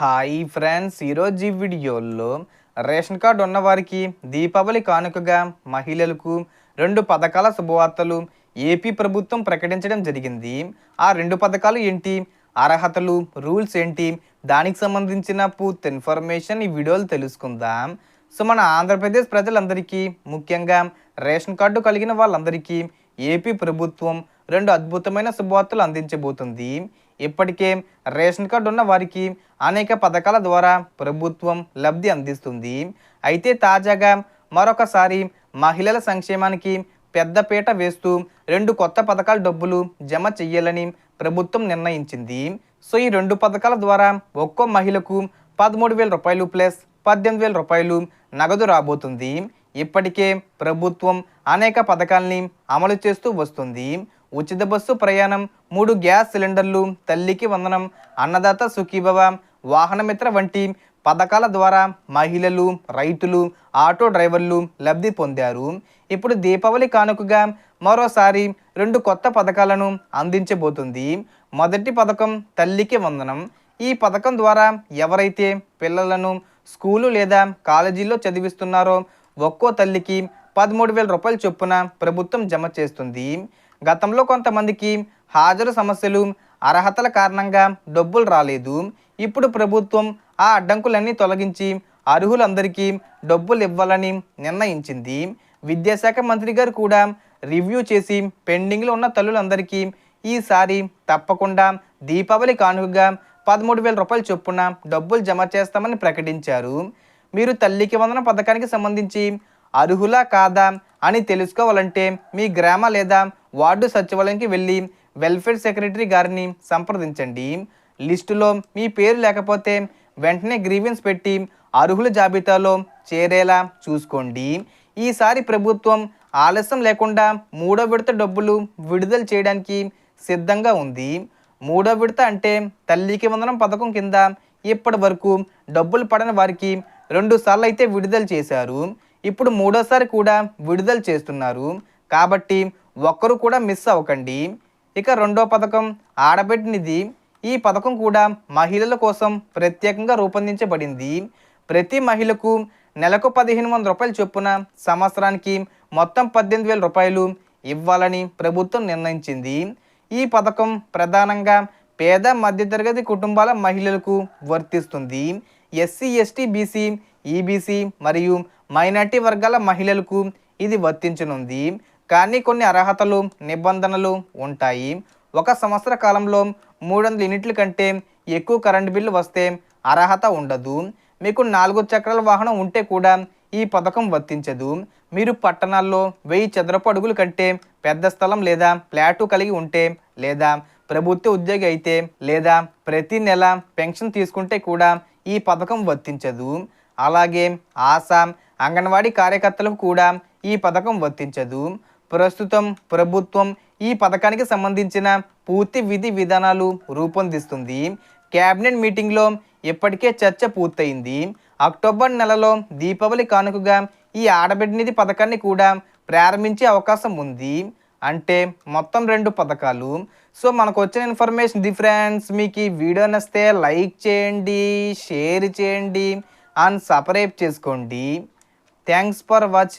Hi friends. ఈరోజు ఈ వీడియోలో రేషన్ కార్డు ఉన్నవారికి దీపావళి కానుకగా మహిళలకు రెండు పథకాల శుభవార్తలు ఏపీ ప్రభుత్వం ప్రకటించడం జరిగింది. ఆ రెండు పథకాలు ఏంటి? అర్హతలు రూల్స్ ఏంటి? దానికి సంబంధించిన పూర్తి ఇన్ఫర్మేషన్ ఈ వీడియోలో తెలుసుకుందాం. సో మన ఆంధ్రప్రదేశ్ ప్రజలందరికీ ముఖ్యంగా రేషన్ కార్డు కలిగిన వాళ్ళందరికీ ఏపీ ప్రభుత్వం రెండు అద్భుతమైన శుభవార్తలు అందించబోతుంది. ఇప్పటికే రేషన్ కార్డు ఉన్న వారికి అనేక పథకాల ద్వారా ప్రభుత్వం లబ్ధి అందిస్తుంది. అయితే తాజాగా మరొకసారి మహిళల సంక్షేమానికి పెద్దపీట వేస్తూ రెండు కొత్త పథకాల డబ్బులు జమ చెయ్యాలని ప్రభుత్వం నిర్ణయించింది. సో ఈ రెండు పథకాల ద్వారా ఒక్కో మహిళకు పదమూడు వేల రూపాయలు ప్లస్ పద్దెనిమిది వేల రూపాయలు నగదు రాబోతుంది. ఇప్పటికే ప్రభుత్వం అనేక పథకాల్ని అమలు చేస్తూ వస్తుంది. ఉచిత బస్సు ప్రయాణం మూడు గ్యాస్ సిలిండర్లు తల్లికి వందనం అన్నదాత సుఖీభవ వాహనమిత్ర వంటి పథకాల ద్వారా మహిళలు రైతులు ఆటో డ్రైవర్లు లబ్ధి పొందారు. ఇప్పుడు దీపావళి కానుకగా మరోసారి రెండు కొత్త పథకాలను అందించబోతుంది. మొదటి పథకం తల్లికి వందనం. ఈ పథకం ద్వారా ఎవరైతే పిల్లలను స్కూలు లేదా కాలేజీల్లో చదివిస్తున్నారో ఒక్కో తల్లికి పదమూడు వేల రూపాయల చొప్పున ప్రభుత్వం జమ చేస్తుంది. గతంలో కొంతమందికి హాజరు సమస్యలు అర్హతల కారణంగా డబ్బులు రాలేదు. ఇప్పుడు ప్రభుత్వం ఆ అడ్డంకులన్నీ తొలగించి అర్హులందరికీ డబ్బులు ఇవ్వాలని నిర్ణయించింది. విద్యాశాఖ మంత్రి గారు కూడా రివ్యూ చేసి పెండింగ్లో ఉన్న తల్లులందరికీ ఈసారి తప్పకుండా దీపావళి కానుకగా పదమూడు వేల రూపాయల చొప్పున డబ్బులు జమ చేస్తామని ప్రకటించారు. మీరు తల్లికి వందన పథకానికి సంబంధించి అర్హులా కాదా అని తెలుసుకోవాలంటే మీ గ్రామ లేదా వార్డు సచివాలయంకి వెళ్ళి వెల్ఫేర్ సెక్రటరీ గారిని సంప్రదించండి. లిస్టులో మీ పేరు లేకపోతే వెంటనే గ్రీవెన్స్ పెట్టి అర్హుల జాబితాలో చేరేలా చూసుకోండి. ఈసారి ప్రభుత్వం ఆలస్యం లేకుండా మూడో విడత డబ్బులు విడుదల చేయడానికి సిద్ధంగా ఉంది. మూడో విడత అంటే తల్లికి వందనం పథకం కింద ఇప్పటి వరకు డబ్బులు పడని వారికి రెండు సార్లు అయితే విడుదల చేశారు. ఇప్పుడు మూడోసారి కూడా విడుదల చేస్తున్నారు. కాబట్టి ఒక్కరు కూడా మిస్ అవ్వకండి. ఇక రెండో పథకం ఆడబిడ్డ నిధి ఈ పథకం కూడా మహిళల కోసం ప్రత్యేకంగా రూపొందించబడింది. ప్రతి మహిళకు నెలకు పదిహేను వందల రూపాయల చొప్పున సంవత్సరానికి మొత్తం పద్దెనిమిది వేల రూపాయలు ఇవ్వాలని ప్రభుత్వం నిర్ణయించింది. ఈ పథకం ప్రధానంగా పేద మధ్యతరగతి కుటుంబాల మహిళలకు వర్తిస్తుంది. ఎస్సీ ఎస్టీ బీసీ ఈబీసీ మరియు మైనార్టీ వర్గాల మహిళలకు ఇది వర్తించనుంది. కానీ కొన్ని అర్హతలు నిబంధనలు ఉంటాయి. ఒక సంవత్సర కాలంలో మూడు వందల యూనిట్ల కంటే ఎక్కువ కరెంటు బిల్లు వస్తే అర్హత ఉండదు. మీకు నాలుగు చక్రాల వాహనం ఉంటే కూడా ఈ పథకం వర్తించదు. మీరు పట్టణాల్లో వెయ్యి చదరపు అడుగుల కంటే పెద్ద స్థలం లేదా ఫ్లాటు కలిగి ఉంటే లేదా ప్రభుత్వ ఉద్యోగి అయితే లేదా ప్రతి నెల పెన్షన్ తీసుకుంటే కూడా ఈ పథకం వర్తించదు. అలాగే ఆశా అంగన్వాడీ కార్యకర్తలకు కూడా ఈ పథకం వర్తించదు. ప్రస్తుతం ప్రభుత్వం ఈ పథకానికి సంబంధించిన పూర్తి విధి విధానాలు రూపొందిస్తుంది. కేబినెట్ మీటింగ్లో ఇప్పటికే చర్చ పూర్తయింది. అక్టోబర్ నెలలో దీపావళి కానుకగా ఈ ఆడబిడ్డ నిధి పథకాన్ని కూడా ప్రారంభించే అవకాశం ఉంది. అంటే మొత్తం రెండు పథకాలు. సో మనకు వచ్చిన ఇన్ఫర్మేషన్ డిఫరెన్స్ మీకు ఈ వీడియో నచ్చితే లైక్ చేయండి షేర్ చేయండి అండ్ సపరేట్ చేసుకోండి. Thanks for watching.